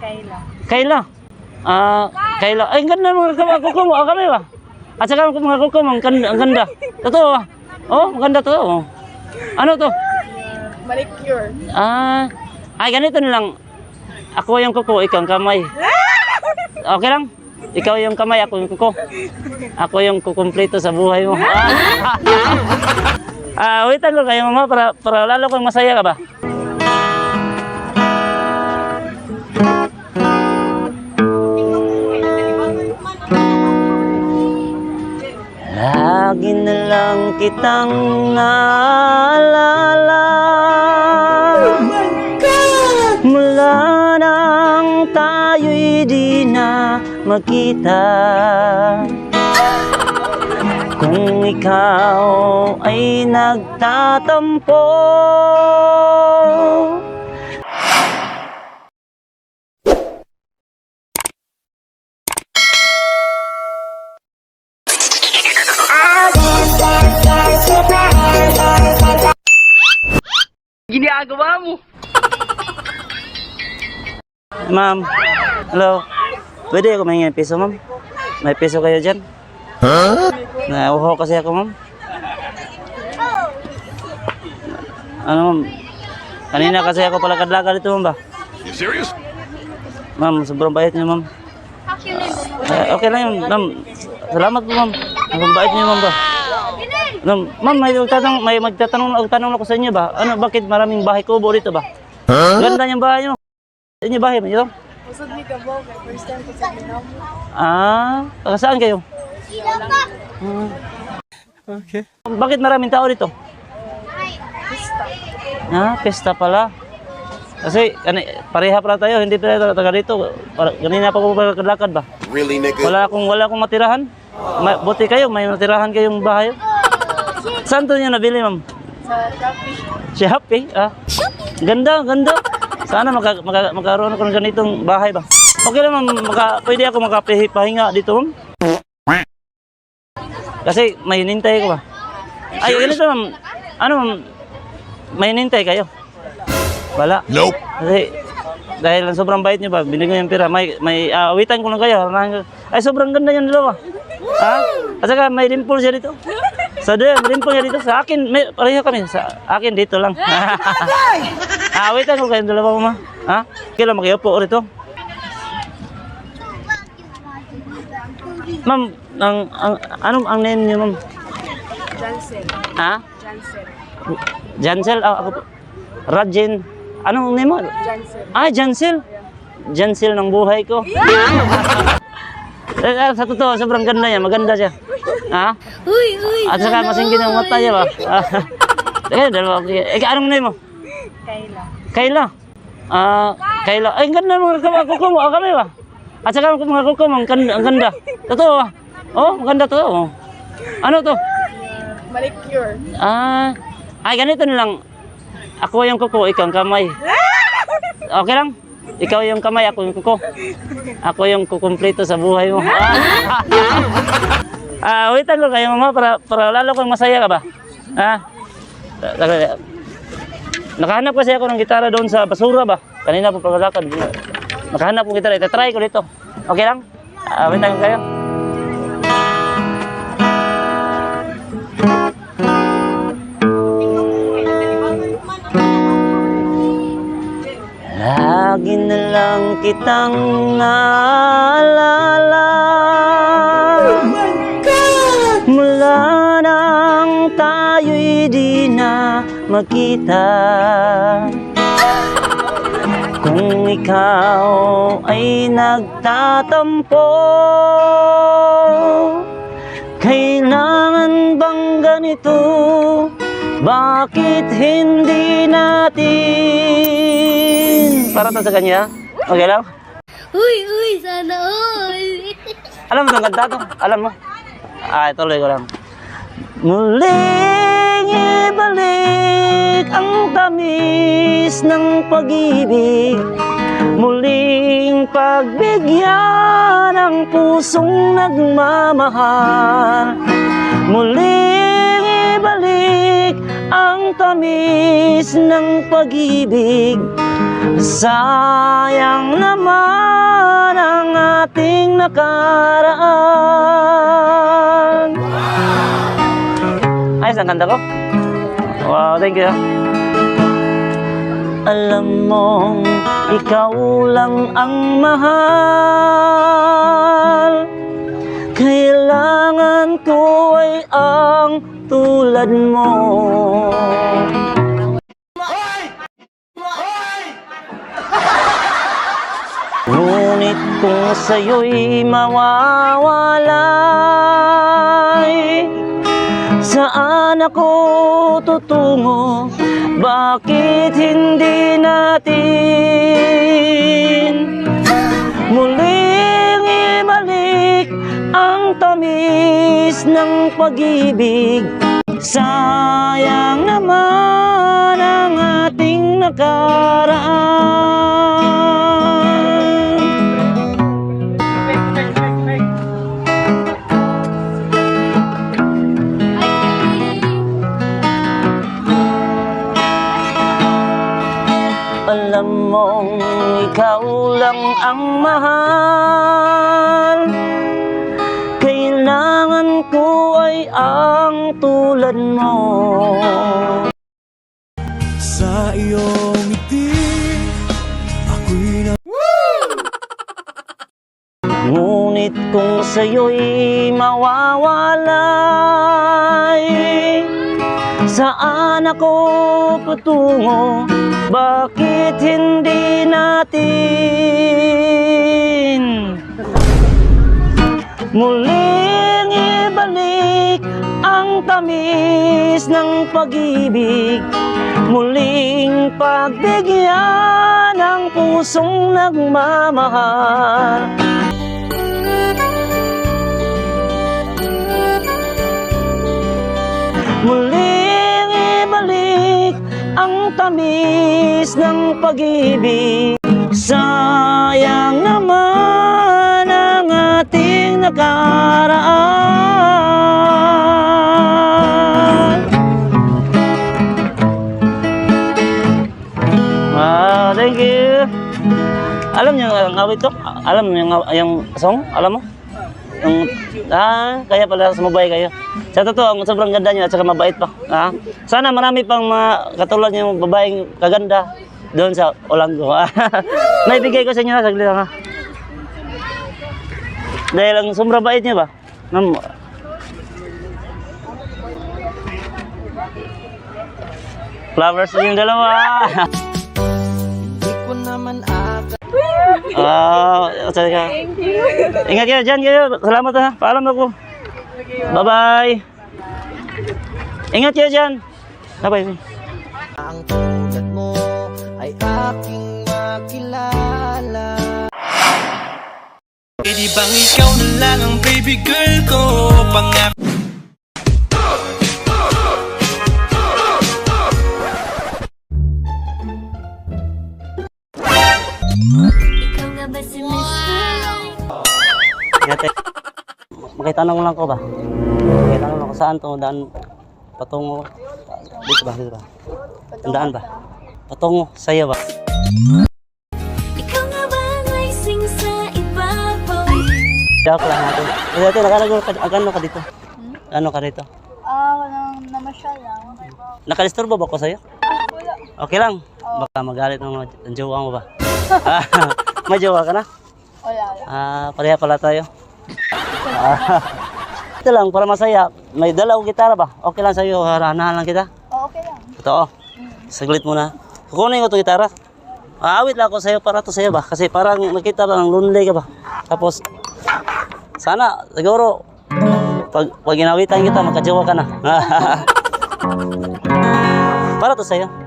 Kayla. Kayla. Ah, Kayla. Ay, ang ganda mga kuko mo. Akala ba? At saka mga kuko mo, ang ganda. Ang ganda. Totoo ba? Oh, ang ganda to. Oh. Ano to? Manicure. Ah, ay ganito na lang. Ako yung kuko, ikaw ang kamay. Okay lang? Ikaw yung kamay, ako yung kuko. Ako yung kukumpleto sa buhay mo. Ah, ah waitan ko kayo mama para, para lalo kang masaya ka ba? Lagi na lang kitang naalala. Mula nang tayo'y di na magkita Kung ikaw ay nagtatampo Ginagawa mo. Ma'am, hello. Pwede ako mahingi ng piso, ma'am? May piso kayo dyan? Huh? Nauho kasi ako, ma'am. Ano, ma'am? Kanina kasi ako pala kadlaga dito, ma'am ba? You serious? Ma'am, sobrang bait niyo, ma'am. Eh, okay lang yun, ma'am. Salamat po, ma'am. Sobrang bait niyo, ma'am ba? Ma'am, ma'am, may magtatanong, may magtatanong magtanong ako sa inyo ba? Ano, bakit maraming bahay kubo dito ba? Ganda yung bahay niyo. Sa inyo bahay mo dito? Usod ni Gabo. kay First time ko sa Minam. Ah, taga saan kayo? Ah. Okay. Bakit maraming tao dito? Pista. Ah, pesta pala. Kasi kani, pareha pala tayo, hindi pala tayo taga dito. Para, ganina pa ko kalakad ba? Really, nigga? Wala akong wala akong matirahan. Ma, buti kayo, may matirahan kayong bahay. Saan to niyo nabili, ma'am? Sa Shopee. Si Happy, ah. Ganda, ganda. Sana maka, maka, magkaroon ako ng ganitong bahay ba? Okay lang, ma'am. Maka, pwede ako makapahinga dito, ma'am. Kasi may hinintay ko ba? Ay, ganito, ma'am. Ano, ma'am? May hinintay kayo? Wala. Nope. Kasi dahil lang sobrang bait niyo ba, binigyan yung pera. May may uh, awitan ko lang kayo. Ay sobrang ganda yung dalawa. Ha? At saka may dimple siya dito. Sa doon, may dimple niya dito. Sa akin, may pareho kami. Sa akin dito lang. ah, awitan ko kayong dalawa mama. Ha? Kailan makiupo rito? Ma'am, ang, ang, anong ang name niyo, ma'am? Jansen. Ha? Jansen. Jansel? Ah, ako po. Rajin. Anong name mo? Jansen. Ah, Jansel. Jansel ng buhay ko. Eh, ah, sa totoo, sobrang ganda niya. Maganda siya. Ha? Uy, uy. At saka masingkin ang mata niya ba? Ah, Eh, dalawa. Eh, anong name mo? Kayla. Kayla. Ah, Kayla. Ay, ang ganda mga mga kuko mo. Akala ba? At saka mga kuko mo, ang ganda. Ang ganda. Totoo ba? Oh, maganda to. Oh. Ano to? Manicure. Ah, ay ganito na lang. Ako yung kuko, ikaw ang kamay. Okay lang? Ikaw yung kamay, ako yung kuko. Ako yung kukumpleto sa buhay mo. Ah, ah waitan ko kayo mama para, para lalo kang masaya ka ba? Ha? Ta- Nakahanap kasi ako ng gitara doon sa basura ba? Kanina po paglalakad. Nakahanap ko gitara. Ita-try ko dito. Okay lang? Ah, waitan ko kayo. Lang kitang naalala Mula nang tayo'y di na magkita Kung ikaw ay nagtatampo Kailangan bang ganito? Bakit hindi natin? Para to sa kanya? Okay lang? Uy, uy, sana all. Alam mo itong kanta to? Alam mo? Ah, tuloy ko lang. Muling ibalik ang tamis ng pag-ibig Muling pagbigyan ang pusong nagmamahal Muling ibalik ang tamis ng pag-ibig Sayang naman ang ating nakaraan Ayos ang kanta ko? Wow, thank you. Alam mong ikaw lang ang mahal Kailangan ko ay ang tulad mo Ngunit kung sa'yo'y mawawalay Saan ako tutungo? Bakit hindi natin Muling ibalik ang tamis ng pag-ibig Sayang naman ang ating nakaraan ay ang tulad mo. Sa iyong ngiti Ako'y na Ngunit kung sa'yo'y mawawalay Saan ako patungo? Bakit hindi natin? Ibalik ang tamis ng pag-ibig. Muling pagbigyan ng pusong nagmamahal. Muling ibalik ang tamis ng pag-ibig. Sayang Alam niyo ang awit to? Alam niyo yung, yung song? Alam mo? Yung, ah, kaya pala sumabay kayo. Sa totoo, ang sobrang ganda niyo at saka mabait pa. Ah, sana marami pang mga katulad niyo babaeng kaganda doon sa Olanggo. Naibigay ko sa inyo, saglit ha. Dahil ang sobrang bait niya ba? Ma'am, Flowers yung dalawa. Naman agad Ah, uh, ka. Thank you. Ingat kayo dyan kayo. Salamat ha. Paalam ako. Bye-bye. Ingat kayo dyan. Bye-bye. Ang tulad mo Ay aking makilala E di bang ikaw na lang ang baby girl ko Pangako Makitanong lang ko ba? Makitanong lang ko saan to daan patungo. Dito ba? Dito ba? Tandaan ba? Patungo sa'yo ba? Joke lang natin. Dito, nakalago ka, ano ka dito? Ano ka dito? Ah, walang namasyal lang. Nakalistorbo ba ko sa'yo? Okay lang. Baka magalit ng mga ang jowa mo ba? Ah, May jowa ka na? Wala. Ah, pareha pala tayo. Ito lang, para masaya. May dalaw gitara ba? Okay lang sa'yo, haranahan lang kita. Oh, okay lang. Totoo. Saglit muna. Kukunin ko itong gitara. Aawit lang ako sa'yo para to sa'yo ba? Kasi parang nakita lang lonely ka ba? Tapos, sana, siguro, pag, pag ginawitan kita, magkajowa ka na. para to sa'yo.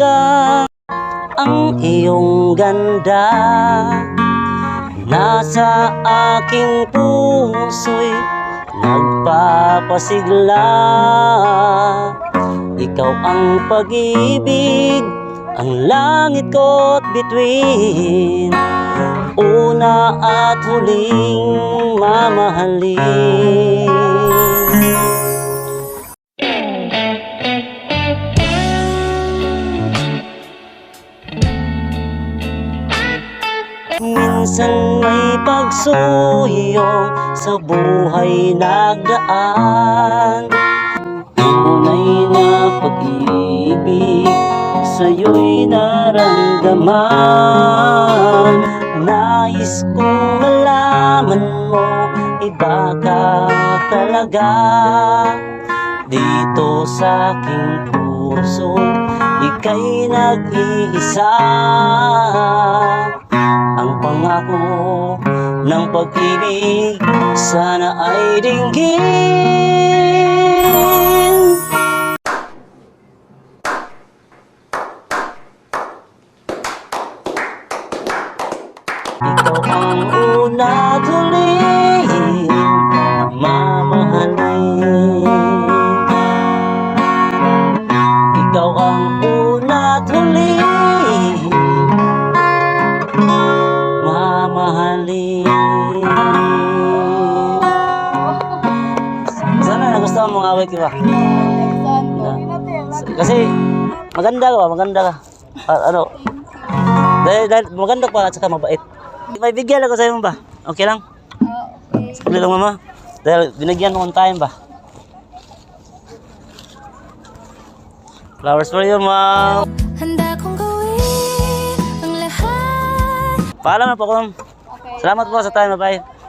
Hiwaga ang iyong ganda. Nasa aking puso'y nagpapasigla. Ikaw ang pag-ibig Ang langit ko't bituin. Una at huling mamahalin Minsan may pagsuyong sa buhay nagdaan Tunay na pag-ibig sa'yo'y naramdaman. Nais kong malaman mo, iba ka talaga. Dito sa aking puso, ika'y nag-iisa ang pangako ng pag-ibig sana ay dinggin. Ikaw ang una huling mamahalin. Ikaw ang una awit, di ba? Kasi maganda ka? Maganda ka. Ah, ano? Dahil, dahil maganda pa at saka mabait. May bigyan ako sa'yo ba? Okay lang? Okay. Saglit lang mama. Dahil binigyan mo ng time ba? Flowers for you, ma'am. Handa kong gawin ang lahat Paalam na po, ma'am. Okay. Salamat po sa time, bye.